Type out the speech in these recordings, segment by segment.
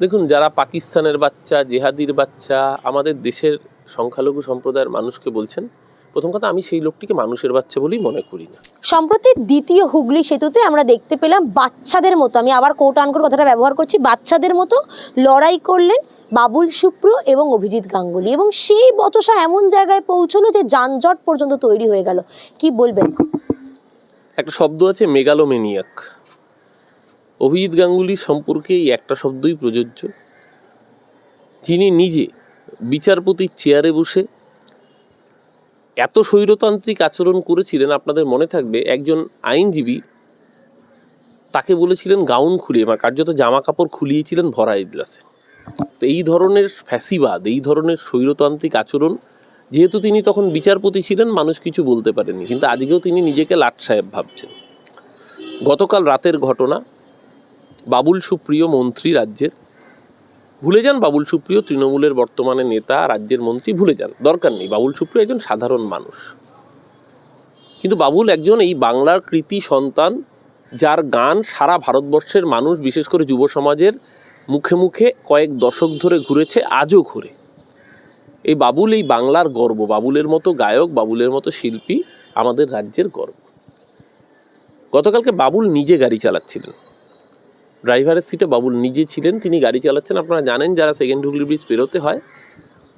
দেখুন যারা পাকিস্তানের বাচ্চা জেহাদির বাচ্চা আমাদের দেশের সংখ্যালঘু সম্প্রদায়ের মানুষকে বলছেন প্রথম কথা আমি সেই লোকটিকে মানুষের বাচ্চা বলেই মনে করি না। সম্প্রতি দ্বিতীয় হুগলি সেতুতে আমরা দেখতে পেলাম বাচ্চাদের মতো আমি আবার কোট আনকোট কথাটা ব্যবহার করছি বাচ্চাদের মতো লড়াই করলেন বাবুল সুপ্রিয় এবং অভিজিৎ গাঙ্গুলি এবং সেই বচসা এমন জায়গায় পৌঁছলো যে যানজট পর্যন্ত তৈরি হয়ে গেল। কি বলবেন? একটা শব্দ আছে মেগালোমেনিয়াক। অভিজিৎ গাঙ্গুলি সম্পর্কে এই একটা শব্দই প্রযোজ্য। যিনি নিজে বিচারপতির চেয়ারে বসে এত স্বৈরতান্ত্রিক আচরণ করেছিলেন, আপনাদের মনে থাকবে, একজন আইনজীবী তাকে বলেছিলেন গাউন খুলিয়ে মানে কার্যত জামা কাপড় খুলিয়েছিলেন ভরা ইজলাসে তো এই ধরনের ফ্যাসিবাদ, এই ধরনের স্বৈরতান্ত্রিক আচরণ, যেহেতু তিনি তখন বিচারপতি ছিলেন, মানুষ কিছু বলতে পারেনি কিন্তু আজকেও তিনি নিজেকে লাট সাহেব ভাবছেন। গতকাল রাতের ঘটনা বাবুল সুপ্রিয় মন্ত্রী রাজ্যের। ভুলে যান বাবুল সুপ্রিয়, তৃণমূলের বর্তমানে নেতা, রাজ্যের মন্ত্রী, ভুলে যান। দরকার নেই, বাবুল সুপ্রিয় একজন সাধারণ মানুষ। কিন্তু বাবুল একজন এই বাংলার কৃতি সন্তান, যার গান সারা ভারতবর্ষের মানুষ, বিশেষ করে যুব সমাজের মুখে মুখে কয়েক দশক ধরে ঘুরেছে, আজও ঘুরে। এই বাবুল এই বাংলার গর্ব, বাবুলের মতো গায়ক, বাবুলের মতো শিল্পী আমাদের রাজ্যের গর্ব। গতকালকে বাবুল নিজে গাড়ি চালাচ্ছিলেন। ড্রাইভারের সিটে বাবুল নিজে ছিলেন, তিনি গাড়ি চালাচ্ছেন। আপনারা জানেন যারা সেকেন্ড হুগলি ব্রিজ পেরোতে হয়,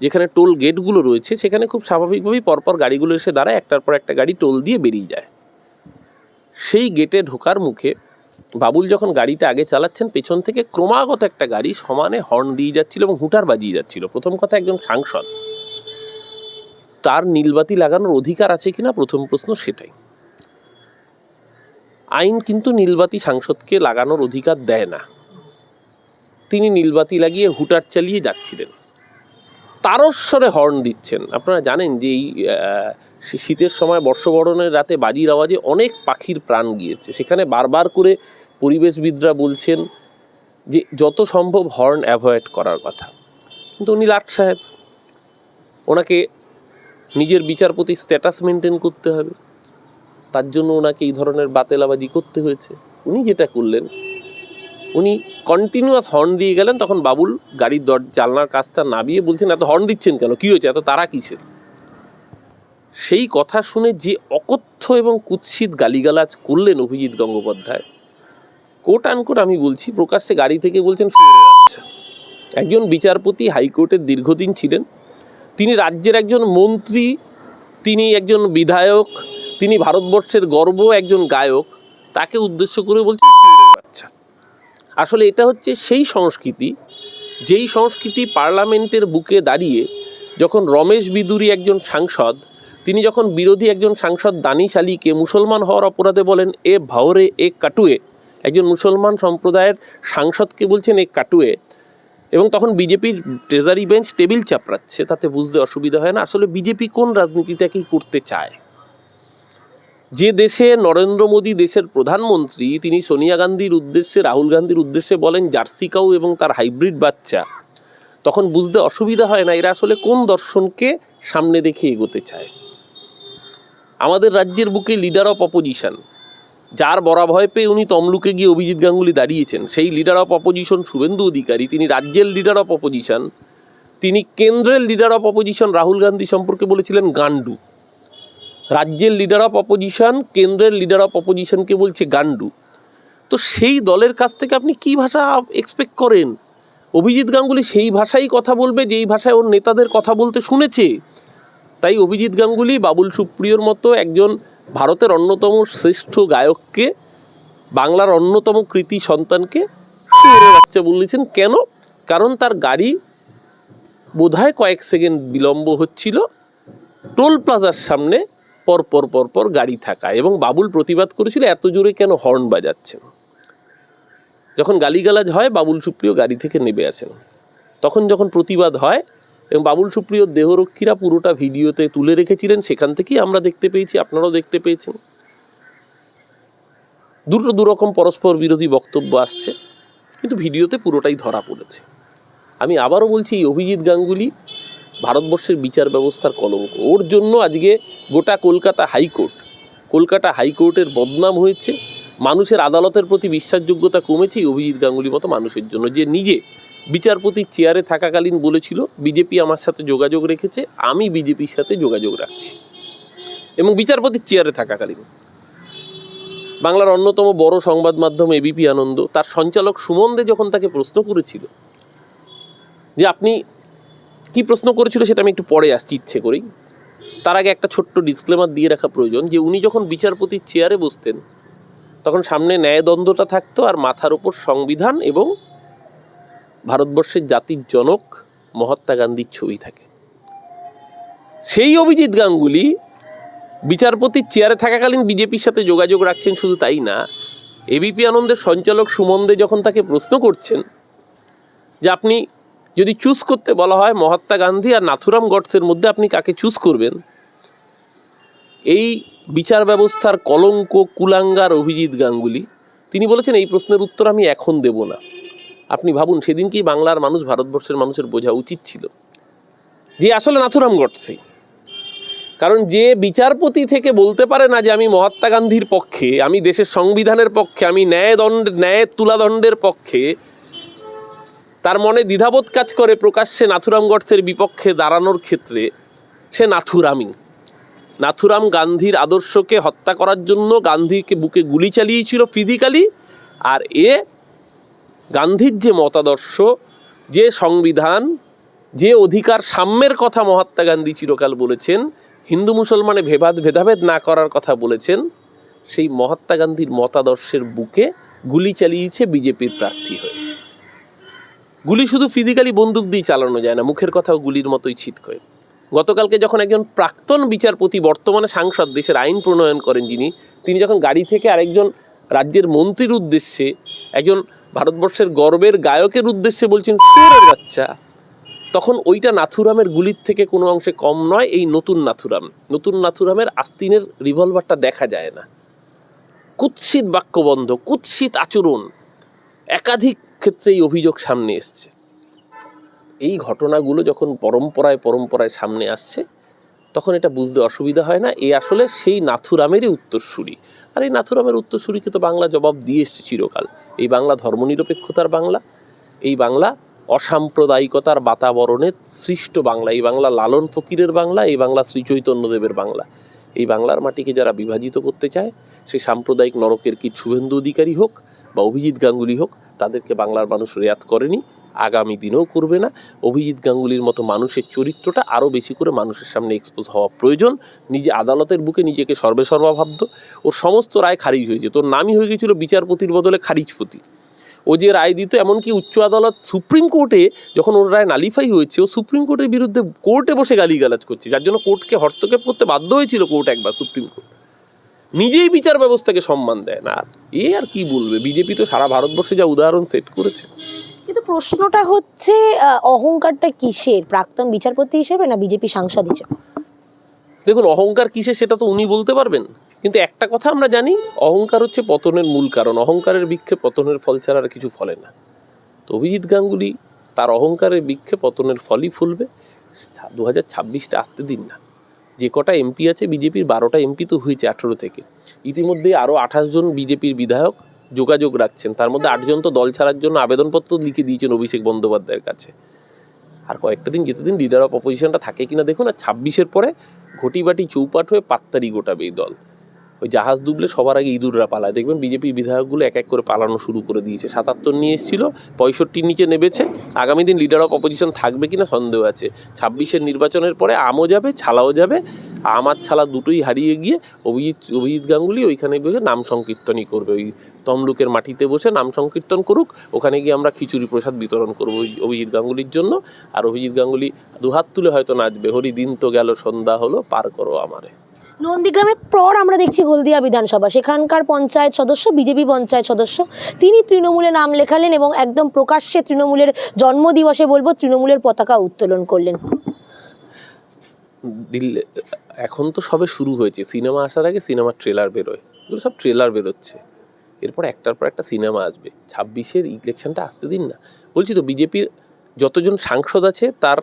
যেখানে টোল গেটগুলো রয়েছে, সেখানে খুব স্বাভাবিকভাবেই পরপর গাড়িগুলো এসে দাঁড়ায়, একটার পর একটা গাড়ি টোল দিয়ে বেরিয়ে যায়। সেই গেটে ঢোকার মুখে বাবুল যখন গাড়িটা আগে চালাচ্ছেন, পেছন থেকে ক্রমাগত একটা গাড়ি সমানে হর্ন দিয়ে যাচ্ছিল এবং হুটার বাজিয়ে যাচ্ছিল। প্রথম কথা একজন সাংসদ। তার নীলবাতি লাগানোর অধিকার আছে কিনা? প্রথম প্রশ্ন সেটাই। আইন কিন্তু নীলবাতি সাংসদকে লাগানোর অধিকার দেয় না। তিনি নীলবাতি লাগিয়ে হুটার চালিয়ে যাচ্ছিলেন। তারস্বরে হর্ন দিচ্ছেন। আপনারা জানেন যে এই শীতের সময় বর্ষবরণের রাতে বাজির আওয়াজে অনেক পাখির প্রাণ গিয়েছে। সেখানে বারবার করে পরিবেশবিদরা বলছেন যে যত সম্ভব হর্ন অ্যাভয়েড করার কথা। কিন্তু উনি লাট সাহেব, ওনাকে নিজের বিচারপতি স্ট্যাটাস মেনটেন করতে হবে। তার জন্য ওনাকে এই ধরনের বাতেলাবাজি করতে হয়েছে। উনি যেটা করলেন, উনি কন্টিনিউয়াস হর্ন দিয়ে গেলেন, তখন বাবুল গাড়ির দর, জানলার কাজটা নামিয়ে বলছেন, এত হর্ন দিচ্ছেন কেন? কী হয়েছে? এত তারা কিসের? সেই কথা শুনে যে অকথ্য এবং কুৎসিত গালিগালাজ করলেন অভিজিৎ গঙ্গোপাধ্যায় কোট আনকোট আমি বলছি, প্রকাশ্যে গাড়ি থেকে বলছেন। একজন বিচারপতি হাইকোর্টের দীর্ঘদিন ছিলেন। তিনি রাজ্যের একজন মন্ত্রী, তিনি একজন বিধায়ক তিনি ভারতবর্ষের গর্ব একজন গায়ক, তাকে উদ্দেশ্য করে "শুয়োরের বাচ্চা আসলে এটা হচ্ছে সেই সংস্কৃতি, যেই সংস্কৃতি পার্লামেন্টের বুকে দাঁড়িয়ে যখন রমেশ বিদুরী একজন সাংসদ, তিনি যখন বিরোধী একজন সাংসদ দানিশ আলীকে মুসলমান হওয়ার অপরাধে বলেন, এ ভাওরে, এ কাটুয়ে। একজন মুসলমান সম্প্রদায়ের সাংসদকে বলছেন, এ কাটুয়ে। এবং তখন বিজেপির ট্রেজারি বেঞ্চ টেবিল চাপড়াচ্ছে, তাতে বুঝতে অসুবিধা হয় না। আসলে বিজেপি কোন রাজনীতিটাকেই করতে চায়? যে দেশে নরেন্দ্র মোদী দেশের প্রধানমন্ত্রী, তিনি সোনিয়া গান্ধীর উদ্দেশ্যে, রাহুল গান্ধীর উদ্দেশ্যে বলেন জার্সি কাউ এবং তার হাইব্রিড বাচ্চা। তখন বুঝতে অসুবিধা হয় না এরা আসলে কোন দর্শনকে সামনে রেখে এগোতে চায়। আমাদের রাজ্যের বুকে লিডার অফ অপোজিশন যার বড়া ভয় পেয়ে উনি তমলুকে গিয়ে অভিজিৎ গাঙ্গুলি দাঁড়িয়েছেন, সেই leader of opposition Suvendu Adhikari, তিনি রাজ্যের লিডার অফ অপোজিশন তিনি কেন্দ্রের leader of opposition Rahul Gandhi সম্পর্কে বলেছিলেন গান্ডু রাজ্যের লিডার অফ অপোজিশন কেন্দ্রের লিডার অফ অপোজিশনকে বলছে গান্ডু তো সেই দলের কাছ থেকে আপনি কি ভাষা এক্সপেক্ট করেন? অভিজিৎ গাঙ্গুলি সেই ভাষাই কথা বলবে, যেই ভাষায় ওর নেতাদের কথা বলতে শুনেছে। তাই অভিজিৎ গাঙ্গুলি, বাবুল সুপ্রিয়র মতো একজন ভারতের অন্যতম শ্রেষ্ঠ গায়ককে, বাংলার অন্যতম কৃতি সন্তানকে শুয়োরের বাচ্চা বলেছেন। কেন? কারণ তার গাড়ি বোধহয় কয়েক সেকেন্ড বিলম্ব হচ্ছিল। টোল প্লাজার সামনে পর পর গাড়ি থাকা এবং বাবুল প্রতিবাদ করেছিল এত জোরে কেন হর্ন বাজাচ্ছেন। যখন গালিগালাজ হয়, বাবুল সুপ্রিয় গাড়ি থেকে নেমে আসেন। তখন যখন প্রতিবাদ হয় এবং বাবুল সুপ্রিয়র দেহরক্ষীরা পুরোটা ভিডিওতে তুলে রেখেছিলেন, সেখান থেকেই আমরা দেখতে পেয়েছি, আপনারাও দেখতে পেয়েছেন। দুটো দুরকম পরস্পর বিরোধী বক্তব্য আসছে, কিন্তু ভিডিওতে পুরোটাই ধরা পড়েছে। আমি আবারও বলছি অভিজিৎ গাঙ্গুলি ভারতবর্ষের বিচার ব্যবস্থার কলঙ্ক। ওর জন্য আজকে গোটা কলকাতা হাইকোর্ট, কলকাতা হাইকোর্টের বদনাম হয়েছে। মানুষের আদালতের প্রতি বিশ্বাসযোগ্যতা কমেছে এই অভিজিৎ গাঙ্গুলির মতো মানুষের জন্য। যে নিজে বিচারপতির চেয়ারে থাকাকালীন বলেছিল, বিজেপি আমার সাথে যোগাযোগ রেখেছে, আমি বিজেপির সাথে যোগাযোগ রাখছি। এবং বিচারপতির চেয়ারে থাকাকালীন। বাংলার অন্যতম বড় সংবাদ মাধ্যম এবিপি আনন্দ, তার সঞ্চালক সুমন দে যখন তাকে প্রশ্ন করেছিল যে, আপনি কি প্রশ্ন করেছিল সেটা আমি একটু পরে আসছি, ইচ্ছে করেই। তার আগে একটা ছোট্ট ডিসক্লেমার দিয়ে রাখা প্রয়োজন যে উনি যখন বিচারপতির চেয়ারে বসতেন, তখন সামনে ন্যায়দ্বন্দ্বটা থাকতো আর মাথার ওপর সংবিধান এবং ভারতবর্ষের জাতির জনক মহাত্মা গান্ধীর ছবি থাকে। সেই অভিজিৎ গাঙ্গুলি বিচারপতির চেয়ারে থাকাকালীন বিজেপির সাথে যোগাযোগ রাখছেন শুধু তাই না এবিপি আনন্দের সঞ্চালক সুমন দে যখন তাকে প্রশ্ন করছেন যে আপনি যদি চুজ করতে বলা হয় মহাত্মা গান্ধী আর নাথুরাম গডসের মধ্যে আপনি কাকে চুজ করবেন? এই বিচার ব্যবস্থার কলঙ্ক, কুলাঙ্গার অভিজিৎ গাঙ্গুলি, তিনি বলেছেন, এই প্রশ্নের উত্তর আমি এখন দেব না। আপনি ভাবুন সেদিন কি বাংলার মানুষ ভারতবর্ষের মানুষের বোঝা উচিত ছিল। যে আসলে নাথুরাম গডসে কারণ যে বিচারপতি থেকে বলতে পারে না যে আমি মহাত্মা গান্ধীর পক্ষে, আমি দেশের সংবিধানের পক্ষে, আমি ন্যায়দণ্ড, ন্যায় তুলাদণ্ডের পক্ষে তার মনে দ্বিধাবোধ কাজ করে প্রকাশ্যে নাথুরাম গডসের বিপক্ষে দাঁড়ানোর ক্ষেত্রে সে নাথুরামই নাথুরাম গান্ধীর আদর্শকে হত্যা করার জন্য গান্ধীকে বুকে গুলি চালিয়েছিল ফিজিক্যালি আর এ গান্ধীর যে মতাদর্শ, যে সংবিধান, যে অধিকার সাম্যের কথা মহাত্মা গান্ধী চিরকাল বলেছেন, হিন্দু মুসলমানে ভেবাদ ভেদাভেদ না করার কথা বলেছেন, সেই মহাত্মা গান্ধীর মতাদর্শের বুকে গুলি চালিয়েছে বিজেপির প্রার্থী হয়ে। গুলি শুধু ফিজিক্যালি বন্দুক দিয়ে চালানো যায় না, মুখের কথাও গুলির মতোই ছিটকয় গতকালকে যখন একজন প্রাক্তন বিচারপতি, বর্তমানে সাংসদ, দেশের আইন প্রণয়ন করেন যিনি, তিনি যখন গাড়ি থেকে আরেকজন রাজ্যের মন্ত্রীর উদ্দেশ্যে, একজন ভারতবর্ষের গর্বের গায়কের উদ্দেশ্যে বলছেন, সুরের বাচ্চা। তখন ওইটা নাথুরামের গুলির থেকে কোনো অংশে কম নয়, এই নতুন নাথুরাম। নতুন নাথুরামের আস্তিনের রিভলভারটা দেখা যায় না। কুৎসিত বাক্যবন্ধ, কুৎসিত আচরণ, একাধিক ক্ষেত্রে এই অভিযোগ সামনে এসছে। এই ঘটনাগুলো যখন পরম্পরায় পরম্পরায় সামনে আসছে, তখন এটা বুঝতে অসুবিধা হয় না। এ আসলে সেই নাথুরামেরই উত্তরসূরি। আর এই নাথুরামের উত্তরসূরিকে তো বাংলা জবাব দিয়ে এসছে চিরকাল। এই বাংলা ধর্মনিরপেক্ষতার বাংলা, এই বাংলা অসাম্প্রদায়িকতার বাতাবরণের সৃষ্ট বাংলা, এই বাংলা লালন ফকিরের বাংলা, এই বাংলা শ্রী চৈতন্যদেবের বাংলা। এই বাংলার মাটিকে যারা বিভাজিত করতে চায়, সে সাম্প্রদায়িক নরকের কি শুভেন্দু অধিকারী হোক বা অভিজিৎ গাঙ্গুলি হোক তাদেরকে বাংলার মানুষ রেয়াত করেনি, আগামী দিনেও করবে না। অভিজিৎ গাঙ্গুলির মতো মানুষের চরিত্রটা আরও বেশি করে মানুষের সামনে এক্সপোজ হওয়া প্রয়োজন। নিজে আদালতের বুকে নিজেকে সর্বে সর্বা ভাবত ওর সমস্ত রায় খারিজ হয়েছে। তোর নামই হয়ে গেছিল বিচারপতির বদলে খারিজপতি। ও যে রায় দিত, এমনকি উচ্চ আদালত সুপ্রিম কোর্টে যখন ওর রায় নালিফাই হয়েছে, ও সুপ্রিম কোর্টের বিরুদ্ধে কোর্টে বসে গালিগালাজ করছে। যার জন্য কোর্টকে হস্তক্ষেপ করতে বাধ্য হয়েছিল কোর্ট একবার সুপ্রিম কোর্ট। নিজেই বিচার ব্যবস্থাকে সম্মান দেয় না। আর এ আর কি বলবে? বিজেপি তো সারা ভারতবর্ষে যা উদাহরণ সেট করেছে। কিন্তু প্রশ্নটা হচ্ছে অহংকারটা কিসের? প্রাক্তন বিচারপতি হিসেবে না বিজেপি সাংসদ হিসেবে? দেখুন অহংকার কিসে সেটা তো উনি বলতে পারবেন। কিন্তু একটা কথা আমরা জানি অহংকার হচ্ছে পতনের মূল কারণ। অহংকারের বৃক্ষে পতনের ফল ছাড়া আর কিছু ফলে না। তো অভিজিৎ গাঙ্গুলি তার অহংকারের বৃক্ষে পতনের ফলই ফুলবে। দু হাজার ছাব্বিশটা আসতে দিন না। যে কটা এমপি আছে বিজেপির বারোটা এমপি তো হয়েছে আঠেরো থেকে। ইতিমধ্যে আরও আঠাশ জন বিজেপির বিধায়ক যোগাযোগ রাখছেন। তার মধ্যে আটজন তো দল ছাড়ার জন্য আবেদনপত্র লিখে দিয়েছেন অভিষেক বন্দ্যোপাধ্যায়ের কাছে। আর কয়েকটা দিন যেতে দিন লিডার অফ অপোজিশনটা থাকে কিনা দেখুন, আর ছাব্বিশের পরে ঘটিবাটি চৌপাট হয়ে পাত্তারি গোটাবে এই দল। ওই জাহাজ ডুবলে সবার আগে ইঁদুররা পালায়। দেখবেন বিজেপি বিধায়কগুলো এক এক করে পালানো শুরু করে দিয়েছে। সাতাত্তর নিয়ে এসেছিল, পঁয়ষট্টির নিচে নেমেছে। আগামী দিন লিডার অফ অপোজিশন থাকবে কিনা সন্দেহ আছে। ছাব্বিশের নির্বাচনের পরে আমও যাবে, ছালাও যাবে। আমার ছালা দুটোই হারিয়ে গিয়ে অভিজিৎ অভিজিৎ গাঙ্গুলি ওইখানে বসে নাম সংকীর্তনই করবে। ওই তমলুকের মাটিতে বসে নাম সংকীর্তন করুক। ওখানে গিয়ে আমরা খিচুড়ি প্রসাদ বিতরণ করব অভিজিৎ গাঙ্গুলির জন্য। আর অভিজিৎ গাঙ্গুলি দুহাত তুলে হয়তো নাচবে। হরি দিন তো গেল, সন্ধ্যা হলো, পার করো আমারে। নন্দীগ্রামের পর আমরা দেখছি হলদিয়া বিধানসভা। সেখানকার পঞ্চায়েত সদস্য, বিজেপি পঞ্চায়েত সদস্য, তিনি তৃণমূলে নাম লেখালেন এবং একদম প্রকাশ্যে তৃণমূলের জন্মদিবসে বলব তৃণমূলের পতাকা উত্তোলন করলেন। দিল্লি, এখন তো সবে শুরু হয়েছে। সিনেমা আসার আগে সিনেমার ট্রেলার বেরোয়। এগুলো সব ট্রেলার বেরোচ্ছে। এরপর একটার পর একটা সিনেমা আসবে। ছাব্বিশের ইলেকশনটা আসতে দিন না। বলছি তো, বিজেপির যতজন সাংসদ আছে, তার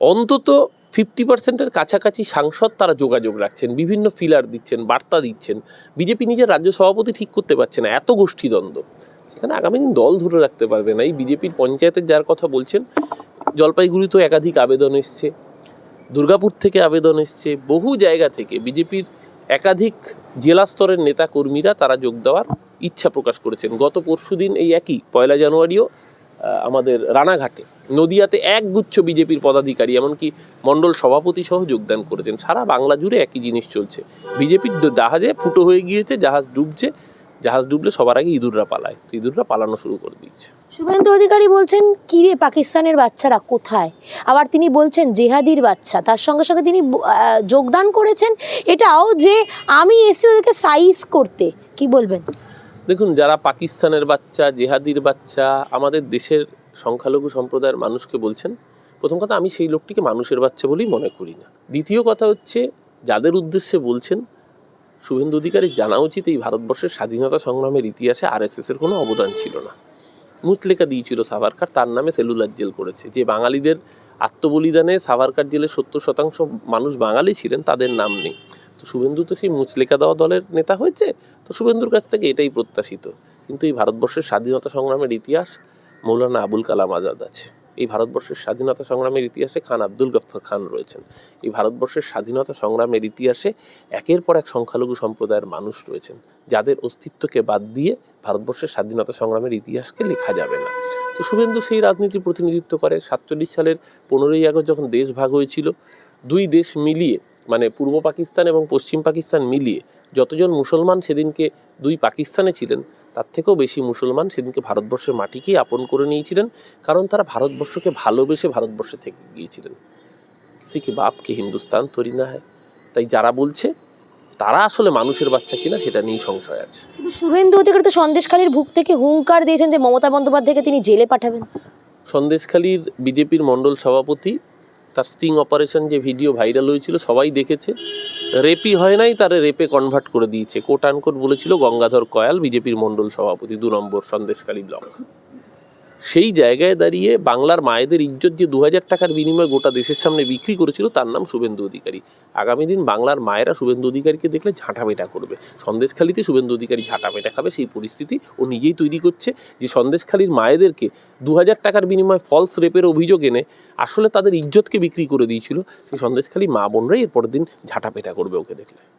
অন্তত ফিফটি পার্সেন্টের কাছাকাছি সাংসদ তারা যোগাযোগ রাখছেন, বিভিন্ন ফিলার দিচ্ছেন, বার্তা দিচ্ছেন। বিজেপি নিজের রাজ্য সভাপতি ঠিক করতে পারছে না, এত গোষ্ঠীদ্বন্দ্ব। সেখানে আগামী দিন দল ধরে রাখতে পারবে না। এই বিজেপির পঞ্চায়েতের যার কথা বলছেন, জলপাইগুড়িতেও একাধিক আবেদন এসছে, দুর্গাপুর থেকে আবেদন এসছে, বহু জায়গা থেকে বিজেপির একাধিক জেলা স্তরের নেতা কর্মীরা তারা যোগ দেওয়ার ইচ্ছা প্রকাশ করেছেন। গত পরশুদিন এই একই, পয়লা জানুয়ারিও আমাদের রানাঘাটে। নদিয়াতে একগুচ্ছ বিজেপির পদাধিকারী, এমনকি মণ্ডল সভাপতি সহ যোগদান করেছেন। সারা বাংলা জুড়ে একই জিনিস চলছে। বিজেপির জাহাজে ফুটো হয়ে গিয়েছে, জাহাজ ডুবছে। জাহাজ ডুবলে সবার আগে ইঁদুররা পালায়। তো ইঁদুররা পালানো শুরু করে দিয়েছে। শুভেন্দু অধিকারী বলছেন, কিরে পাকিস্তানের বাচ্চারা কোথায়? আবার তিনি বলছেন, জেহাদির বাচ্চা। তার সঙ্গে সঙ্গে তিনি যোগদান করেছেন। এটাও যে আমি এসে ওদেরকে সাইজ করতে। কি বলবেন? দেখুন, যারা পাকিস্তানের বাচ্চা, জেহাদির বাচ্চা, আমাদের দেশের সংখ্যালঘু সম্প্রদায়ের মানুষকে বলছেন, প্রথম কথা আমি সেই লোকটিকে মানুষের বাচ্চা বলেই মনে করি না। দ্বিতীয় কথা হচ্ছে, যাদের উদ্দেশ্যে বলছেন, শুভেন্দু অধিকারী জানা উচিত এই ভারতবর্ষের স্বাধীনতা সংগ্রামের ইতিহাসে আরএসএস এর কোনো অবদান ছিল না। মুচলেকা দিয়েছিল সাভারকার, তার নামে সেলুলার জেল করেছে। যে বাঙালিদের আত্মবলিদানে সাভারকার জেলে সত্তর শতাংশ মানুষ বাঙালি ছিলেন, তাদের নাম নেই। তো শুভেন্দু তো সেই মুচলেকা দেওয়া দলের নেতা হয়েছে, তো শুভেন্দুর কাছ থেকে এটাই প্রত্যাশিত। কিন্তু এই ভারতবর্ষের স্বাধীনতা সংগ্রামের ইতিহাস মৌলানা আবুল কালাম আজাদ আছে। এই ভারতবর্ষের স্বাধীনতা সংগ্রামের ইতিহাসে খান আব্দুল গফর খান রয়েছেন। এই ভারতবর্ষের স্বাধীনতা সংগ্রামের ইতিহাসে একের পর এক সংখ্যালঘু সম্প্রদায়ের মানুষ রয়েছেন, যাদের অস্তিত্বকে বাদ দিয়ে ভারতবর্ষের স্বাধীনতা সংগ্রামের ইতিহাসকে লেখা যাবে না। তো শুভেন্দু সেই রাজনীতির প্রতিনিধিত্ব করে। সাতচল্লিশ সালের পনেরোই আগস্ট যখন দেশ ভাগ হয়েছিল, দুই দেশ মিলিয়ে মানে পূর্ব পাকিস্তান এবং পশ্চিম পাকিস্তান মিলিয়ে যতজন মুসলমান সেদিনকে দুই পাকিস্তানে ছিলেন তার থেকেও বেশি মুসলমান সেদিনকে ভারতবর্ষের মাটিকেই আপন করে নিয়েছিলেন কারণ তারা ভারতবর্ষকে ভালোবেসে ভারতবর্ষে থেকে গিয়েছিলেন। কিসি কি বাপকে হিন্দুস্তান? তৈরি না হয়। তাই যারা বলছে তারা আসলে মানুষের বাচ্চা কিনা সেটা নিয়েই সংশয় আছে। কিন্তু শুভেন্দু অধিকারী তো সন্দেশখালীর বুক থেকে হুঙ্কার দিয়েছেন যে মমতা বন্দ্যোপাধ্যায়কে তিনি জেলে পাঠাবেন। সন্দেশখালীর বিজেপির মণ্ডল সভাপতি তার স্টিং অপারেশন যে ভিডিও ভাইরাল হয়েছিল, সবাই দেখেছে। রেপি হয় নাই, তারে রেপে কনভার্ট করে দিয়েছে। কোট আনকোট বলেছিল গঙ্গাধর কয়াল, বিজেপির মণ্ডল সভাপতি, দু নম্বর সন্দেশকারী ব্লক। সেই জায়গায় দাঁড়িয়ে বাংলার মায়েদের ইজ্জত যে দু হাজার টাকার বিনিময়ে গোটা দেশের সামনে বিক্রি করেছিল, তার নাম শুভেন্দু অধিকারী। আগামী দিন বাংলার মায়েরা শুভেন্দু অধিকারীকে দেখলে ঝাঁটাপেটা করবে। সন্দেশখালিতে শুভেন্দু অধিকারী ঝাঁটাপেটা খাবে, সেই পরিস্থিতি ও নিজেই তৈরি করছে যে সন্দেশখালীর মায়েদেরকে দু হাজার টাকার বিনিময়ে ফলস রেপের অভিযোগ এনে আসলে তাদের ইজ্জতকে বিক্রি করে দিয়েছিল। সেই সন্দেশখালী মা বোনরাই এর পরের দিন ঝাঁটাপেটা করবে ওকে দেখলে।